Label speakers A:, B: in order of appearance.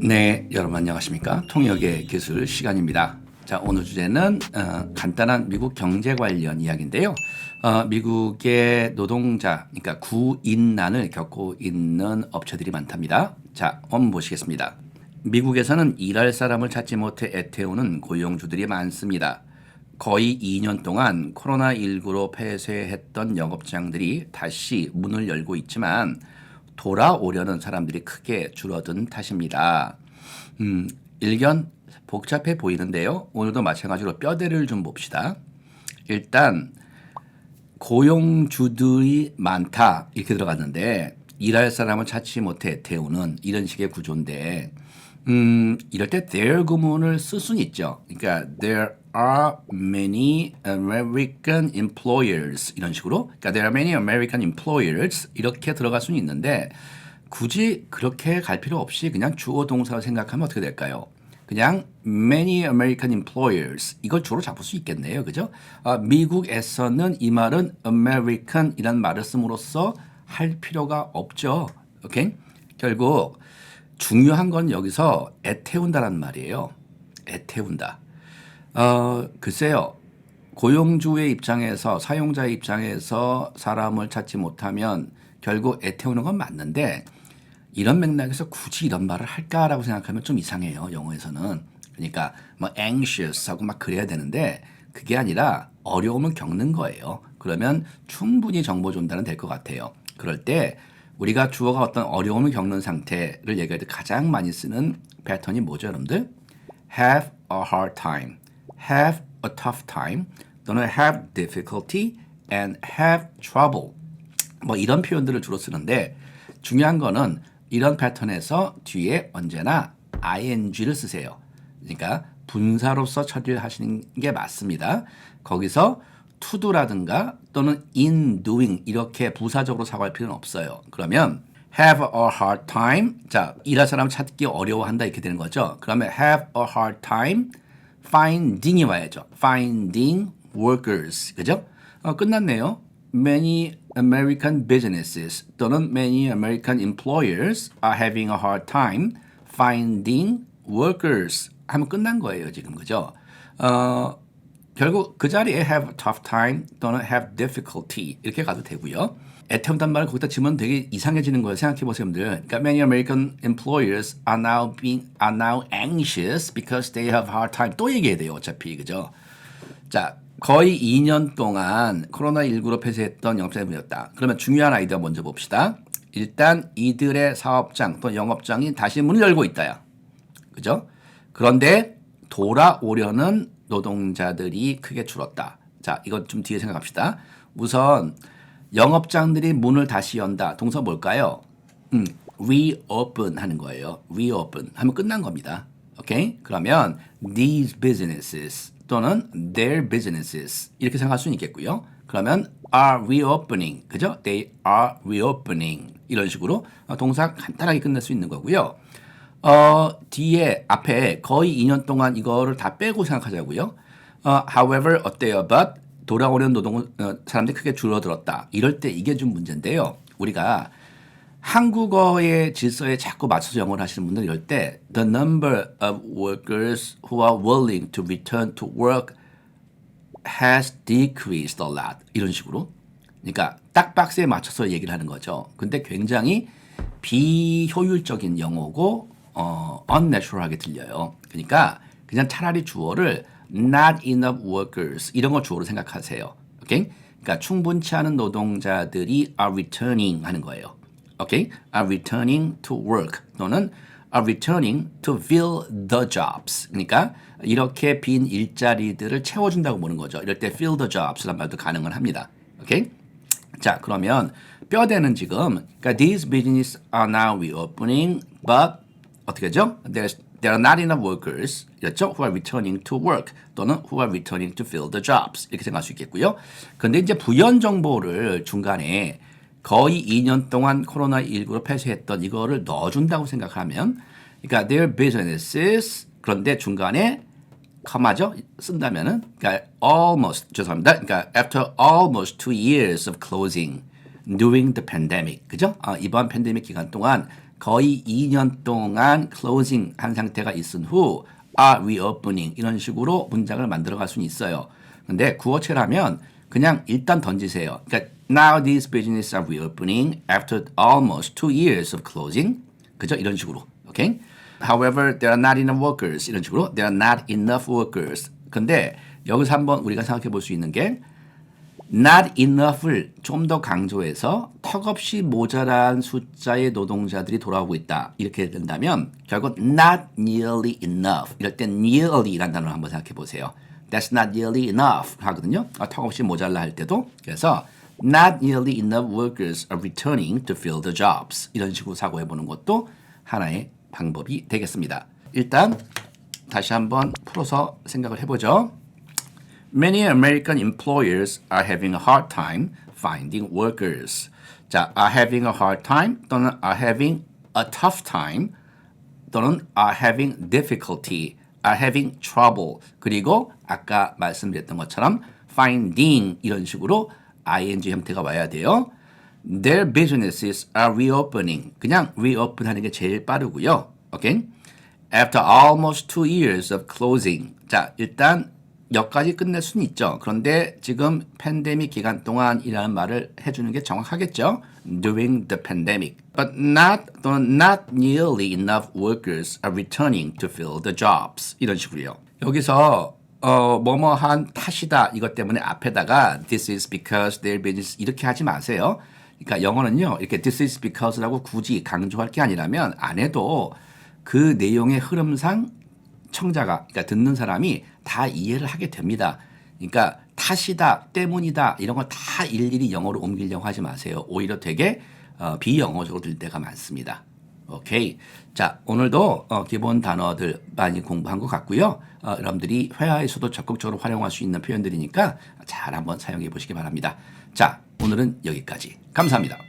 A: 네, 여러분 안녕하십니까? 통역의 기술 시간입니다. 자, 오늘 주제는 어, 간단한 미국 경제 관련 이야기인데요. 어, 미국의 노동자, 그러니까 구인난을 겪고 있는 업체들이 많답니다. 자, 한번 보시겠습니다. 미국에서는 일할 사람을 찾지 못해 애태우는 고용주들이 많습니다. 거의 2년 동안 코로나19로 폐쇄했던 영업장들이 다시 문을 열고 있지만 돌아오려는 사람들이 크게 줄어든 탓입니다. 음, 일견 복잡해 보이는데요. 오늘도 마찬가지로 뼈대를 좀 봅시다. 일단 고용주들이 많다 이렇게 들어갔는데 일할 사람을 찾지 못해 태우는 이런 식의 구조인데 음, 이럴 때 there 구문을 쓸 수는 있죠. 그러니까 there are many American employers 이런 식으로 그러니까 there are many American employers 이렇게 들어갈 수는 있는데 굳이 그렇게 갈 필요 없이 그냥 주어 동사로 생각하면 어떻게 될까요? 그냥 many American employers 이걸 주로 잡을 수 있겠네요. 그죠? 아, 미국에서는 이 말은 American이란 말을 씀으로써 할 필요가 없죠. 오케이? 결국 중요한 건 여기서 애태운다란 말이에요. 애태운다. 어, 글쎄요. 고용주의 입장에서 사용자의 입장에서 사람을 찾지 못하면 결국 애태우는 건 맞는데 이런 맥락에서 굳이 이런 말을 할까라고 생각하면 좀 이상해요. 영어에서는. 그러니까 뭐 anxious 하고 막 그래야 되는데 그게 아니라 어려움을 겪는 거예요. 그러면 충분히 정보 전달은 될 것 같아요. 그럴 때 우리가 주어가 어떤 어려움을 겪는 상태를 얘기할 때 가장 많이 쓰는 패턴이 뭐죠, 여러분들? have a hard time, have a tough time, 또는 have difficulty and have trouble. 뭐 이런 표현들을 주로 쓰는데 중요한 거는 이런 패턴에서 뒤에 언제나 ing를 쓰세요. 그러니까 분사로서 처리를 하시는 게 맞습니다. 거기서 to do라든가 또는 in doing 이렇게 부사적으로 사고할 필요는 없어요. 그러면 have a hard time 자 일할 사람 찾기 어려워한다 이렇게 되는 거죠. 그러면 have a hard time finding이 와야죠. finding workers 그죠? 어, 끝났네요. Many American businesses 또는 many American employers are having a hard time finding workers 하면 끝난 거예요 지금 그죠? 어, 결국 그 자리에 have tough time 또는 have difficulty 이렇게 가도 되고요. 애태운단 말을 거기다 지면 되게 이상해지는 거예요. 생각해 보세요, 여러분들. 그러니까 many American employers are now being are now anxious because they have hard time. 또 얘기해야 돼요, 어차피 그죠? 자, 거의 2년 동안 코로나19로 폐쇄했던 영업장이었다. 그러면 중요한 아이디어 먼저 봅시다. 일단 이들의 사업장 또 영업장이 다시 문을 열고 있다야. 그죠? 그런데 돌아오려는 노동자들이 크게 줄었다. 자, 이건 좀 뒤에 생각합시다. 우선 영업장들이 문을 다시 연다. 동사 뭘까요? 음, reopen 하는 거예요. reopen 하면 끝난 겁니다. 오케이? 그러면 these businesses 또는 their businesses 이렇게 생각할 수는 있겠고요. 그러면 are reopening 그죠? They are reopening 이런 식으로 동사 간단하게 끝낼 수 있는 거고요. 어, 뒤에 앞에 거의 2년 동안 이거를 다 빼고 생각하자고요. 어, however 어때요? But 돌아오는 노동 어, 사람들이 크게 줄어들었다. 이럴 때 이게 좀 문제인데요. 우리가 한국어의 질서에 자꾸 맞춰서 영어를 하시는 분들 이럴 때 the number of workers who are willing to return to work has decreased a lot 이런 식으로 그러니까 딱 박스에 맞춰서 얘기를 하는 거죠. 근데 굉장히 비효율적인 영어고 어, unnatural하게 들려요. 그러니까 그냥 차라리 주어를 not enough workers 이런 걸 주어로 생각하세요. 오케이? 그러니까 충분치 않은 노동자들이 are returning 하는 거예요. 오케이? are returning to work 또는 are returning to fill the jobs. 그러니까 이렇게 빈 일자리들을 채워준다고 보는 거죠. 이럴 때 fill the jobs란 말도 가능은 합니다. 오케이? 자, 그러면 뼈대는 지금 그러니까 these businesses are now reopening, but 어떻게 하죠? There's, there are not enough workers 였죠? who are returning to work 또는 who are returning to fill the jobs 이렇게 생각할 수 있겠고요. 그런데 이제 부연 정보를 중간에 거의 2년 동안 코로나19로 폐쇄했던 이거를 넣어준다고 생각하면 그러니까 their businesses 그런데 중간에 커마죠 쓴다면은 그러니까 almost 죄송합니다. 그러니까 after almost two years of closing during the pandemic 그죠? 아, 이번 팬데믹 기간 동안 거의 2년 동안 closing 한 상태가 있은 후 are reopening 이런 식으로 문장을 만들어 갈 수는 있어요. 근데 구어체라면 그냥 일단 던지세요. 그러니까 now these businesses are reopening after almost two years of closing. 그죠? 이런 식으로. 오케이? However, there are not enough workers. 이런 식으로 there are not enough workers. 근데 여기서 한번 우리가 생각해 볼 수 있는 게 not enough를 좀더 강조해서 턱없이 모자란 숫자의 노동자들이 돌아오고 있다. 이렇게 된다면 결국 not nearly enough. 이럴 땐 nearly라는 단어를 한번 생각해 보세요. That's not nearly enough 하거든요. 아, 턱없이 모자라 할 때도 그래서 not nearly enough workers are returning to fill the jobs. 이런 식으로 사고해 보는 것도 하나의 방법이 되겠습니다. 일단 다시 한번 풀어서 생각을 해보죠. Many American employers are having a hard time finding workers. 자, are having a hard time 또는 are having a tough time 또는 are having difficulty, are having trouble. 그리고 아까 말씀드렸던 것처럼 finding 이런 식으로 ing 형태가 와야 돼요. Their businesses are reopening. 그냥 reopen 하는 게 제일 빠르고요. 오케이? After almost two years of closing. 자, 일단 여기까지 끝낼 수는 있죠. 그런데 지금 팬데믹 기간 동안이라는 말을 해주는 게 정확하겠죠. During the pandemic. But not 또는 not nearly enough workers are returning to fill the jobs. 이런 식으로요. 여기서 어, 뭐뭐한 탓이다 이것 때문에 앞에다가 this is because their business 이렇게 하지 마세요. 그러니까 영어는요 이렇게 this is because라고 굳이 강조할 게 아니라면 안 해도 그 내용의 흐름상 청자가 그러니까 듣는 사람이 다 이해를 하게 됩니다. 그러니까 탓이다, 때문이다 이런 거다 일일이 영어로 옮기려고 하지 마세요. 오히려 되게 어, 비영어적으로 들 때가 많습니다. 오케이. 자, 오늘도 어, 기본 단어들 많이 공부한 것 같고요. 어, 여러분들이 회화에서도 적극적으로 활용할 수 있는 표현들이니까 잘 한번 사용해 보시기 바랍니다. 자, 오늘은 여기까지. 감사합니다.